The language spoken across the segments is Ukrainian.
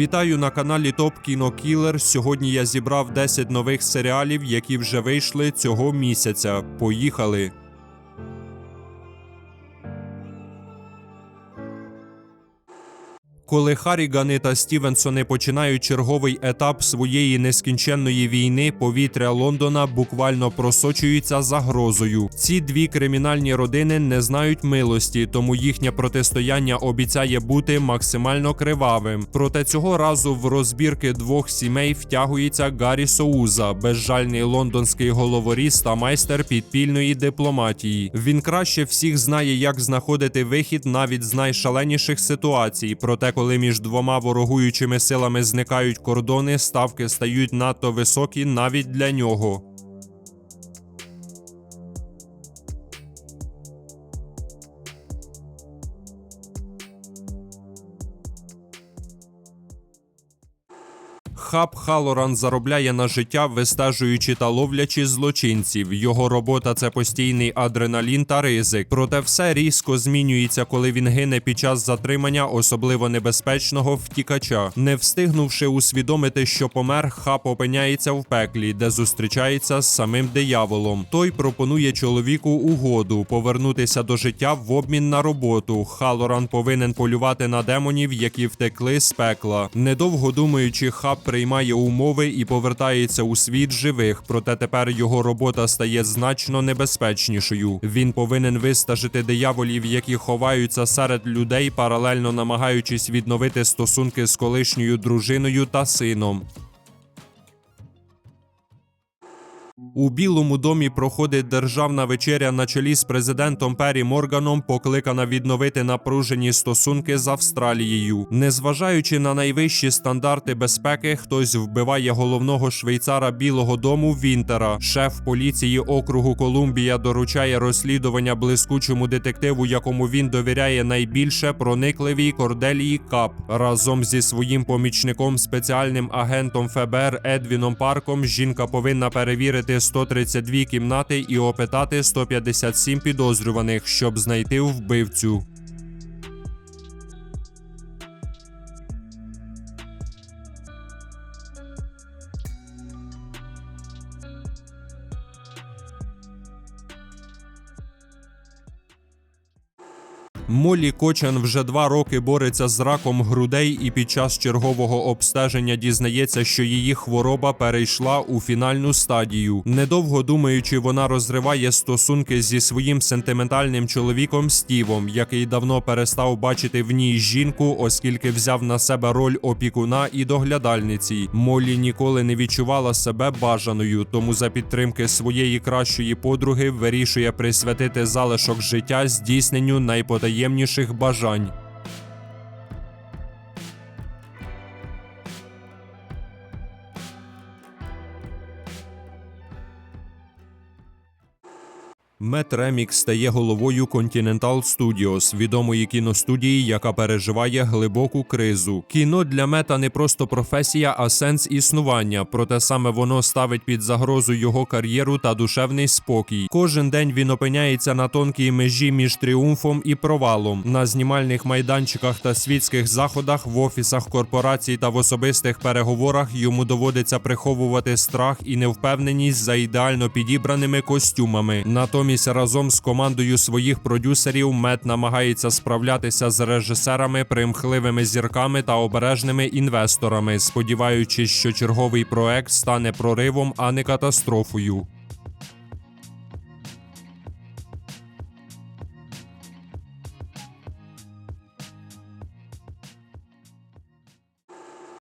Вітаю на каналі Топ Кіно Кілер. Сьогодні я зібрав 10 нових серіалів, які вже вийшли цього місяця. Поїхали! Коли Харрігани та Стівенсони починають черговий етап своєї нескінченної війни, повітря Лондона буквально просочується загрозою. Ці дві кримінальні родини не знають милості, тому їхнє протистояння обіцяє бути максимально кривавим. Проте цього разу в розбірки двох сімей втягується Гаррі Соуза, безжальний лондонський головоріз та майстер підпільної дипломатії. Він краще всіх знає, як знаходити вихід навіть з найшаленіших ситуацій. Проте, коли між двома ворогуючими силами зникають кордони, ставки стають надто високі навіть для нього. Хаб Халоран заробляє на життя, вистежуючи та ловлячи злочинців. Його робота це постійний адреналін та ризик. Проте все різко змінюється, коли він гине під час затримання особливо небезпечного втікача. Не встигнувши усвідомити, що помер, хаб опиняється в пеклі, де зустрічається з самим дияволом. Той пропонує чоловіку угоду повернутися до життя в обмін на роботу. Халоран повинен полювати на демонів, які втекли з пекла. Недовго думаючи, хаб приймає умови і повертається у світ живих. Проте тепер його робота стає значно небезпечнішою. Він повинен вистажити дияволів, які ховаються серед людей, паралельно намагаючись відновити стосунки з колишньою дружиною та сином. У Білому домі проходить державна вечеря на чолі з президентом Пері Морганом, покликана відновити напружені стосунки з Австралією. Незважаючи на найвищі стандарти безпеки, хтось вбиває головного швейцара Білого Дому Вінтера. Шеф поліції округу Колумбія доручає розслідування блискучому детективу, якому він довіряє найбільше проникливій Корделії Кап. Разом зі своїм помічником, спеціальним агентом ФБР Едвіном Парком, жінка повинна перевірити 132 кімнати і опитати 157 підозрюваних, щоб знайти вбивцю. Молі Кочан вже два роки бореться з раком грудей і під час чергового обстеження дізнається, що її хвороба перейшла у фінальну стадію. Недовго думаючи, вона розриває стосунки зі своїм сентиментальним чоловіком Стівом, який давно перестав бачити в ній жінку, оскільки взяв на себе роль опікуна і доглядальниці. Молі ніколи не відчувала себе бажаною, тому за підтримки своєї кращої подруги вирішує присвятити залишок життя здійсненню найпотаємніших бажань. Мет Ремік стає головою Continental Studios, відомої кіностудії, яка переживає глибоку кризу. Кіно для мета не просто професія, а сенс існування. Проте саме воно ставить під загрозу його кар'єру та душевний спокій. Кожен день він опиняється на тонкій межі між тріумфом і провалом. На знімальних майданчиках та світських заходах, в офісах корпорацій та в особистих переговорах йому доводиться приховувати страх і невпевненість за ідеально підібраними костюмами. Натомість разом з командою своїх продюсерів мед намагається справлятися з режисерами, примхливими зірками та обережними інвесторами, сподіваючись, що черговий проект стане проривом, а не катастрофою.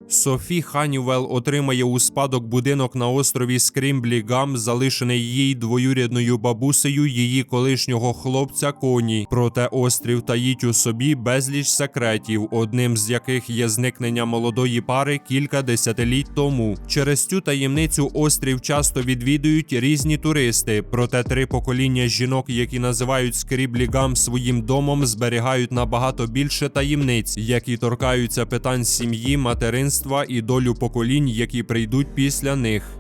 Софі Ханівел отримає у спадок будинок на острові Скрімблі Гам, залишений їй двоюрідною бабусею її колишнього хлопця Коні. Проте острів таїть у собі безліч секретів, одним з яких є зникнення молодої пари кілька десятиліть тому. Через цю таємницю острів часто відвідують різні туристи. Проте три покоління жінок, які називають Скріблі Гам своїм домом, зберігають набагато більше таємниць, які торкаються питань сім'ї, материнства і долю поколінь, які прийдуть після них.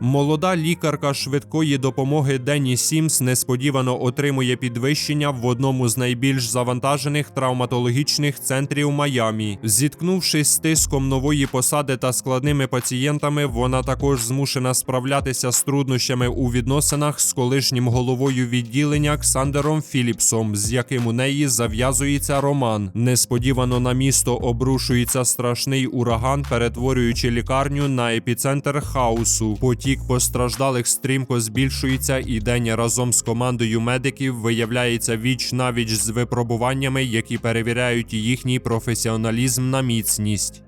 Молода лікарка швидкої допомоги Денні Сімс несподівано отримує підвищення в одному з найбільш завантажених травматологічних центрів Майамі. Зіткнувшись з тиском нової посади та складними пацієнтами, вона також змушена справлятися з труднощами у відносинах з колишнім головою відділення Ксандером Філіпсом, з яким у неї зав'язується роман. Несподівано на місто обрушується страшний ураган, перетворюючи лікарню на епіцентр хаосу. Потік постраждалих стрімко збільшується, і день разом з командою медиків виявляється віч навіч з випробуваннями, які перевіряють їхній професіоналізм на міцність.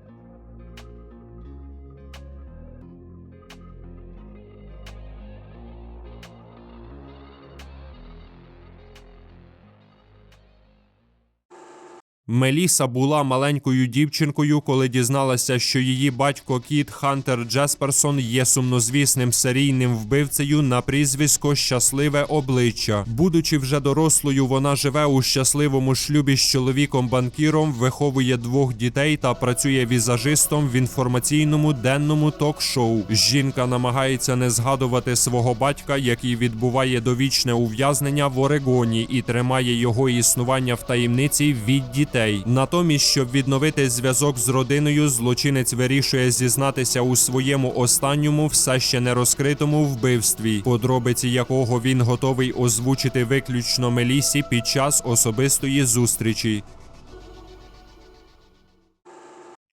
Меліса була маленькою дівчинкою, коли дізналася, що її батько Кіт Хантер Джесперсон є сумнозвісним серійним вбивцею на прізвисько Щасливе обличчя. Будучи вже дорослою, вона живе у щасливому шлюбі з чоловіком-банкіром, виховує двох дітей та працює візажистом в інформаційному денному ток-шоу. Жінка намагається не згадувати свого батька, який відбуває довічне ув'язнення в Орегоні і тримає його існування в таємниці від дітей. Натомість, щоб відновити зв'язок з родиною, злочинець вирішує зізнатися у своєму останньому, все ще не розкритому вбивстві, подробиці якого він готовий озвучити виключно Мелісі під час особистої зустрічі.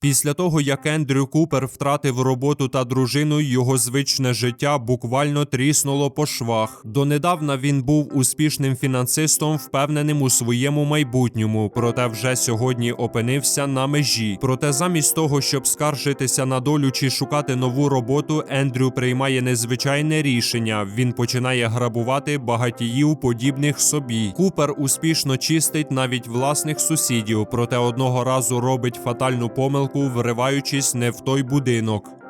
Після того, як Ендрю Купер втратив роботу та дружину, його звичне життя буквально тріснуло по швах. Донедавна він був успішним фінансистом, впевненим у своєму майбутньому, проте вже сьогодні опинився на межі. Проте замість того, щоб скаржитися на долю чи шукати нову роботу, Ендрю приймає незвичайне рішення. Він починає грабувати багатіїв, подібних собі. Купер успішно чистить навіть власних сусідів, проте одного разу робить фатальну помилку, вриваючись не в той будинок.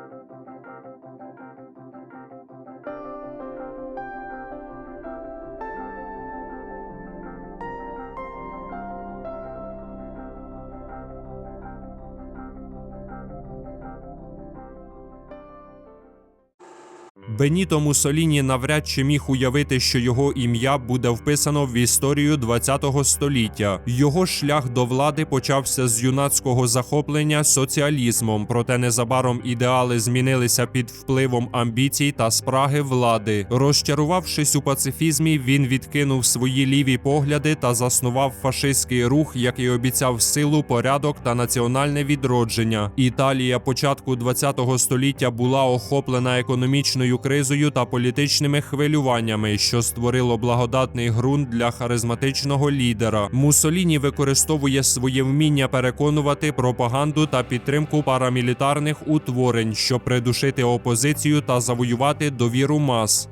Беніто Мусоліні навряд чи міг уявити, що його ім'я буде вписано в історію ХХ століття. Його шлях до влади почався з юнацького захоплення соціалізмом, проте незабаром ідеали змінилися під впливом амбіцій та спраги влади. Розчарувавшись у пацифізмі, він відкинув свої ліві погляди та заснував фашистський рух, який обіцяв силу, порядок та національне відродження. Італія початку ХХ століття була охоплена економічною кризою та політичними хвилюваннями, що створило благодатний ґрунт для харизматичного лідера. Мусоліні використовує своє вміння переконувати пропаганду та підтримку парамілітарних утворень, щоб придушити опозицію та завоювати довіру мас.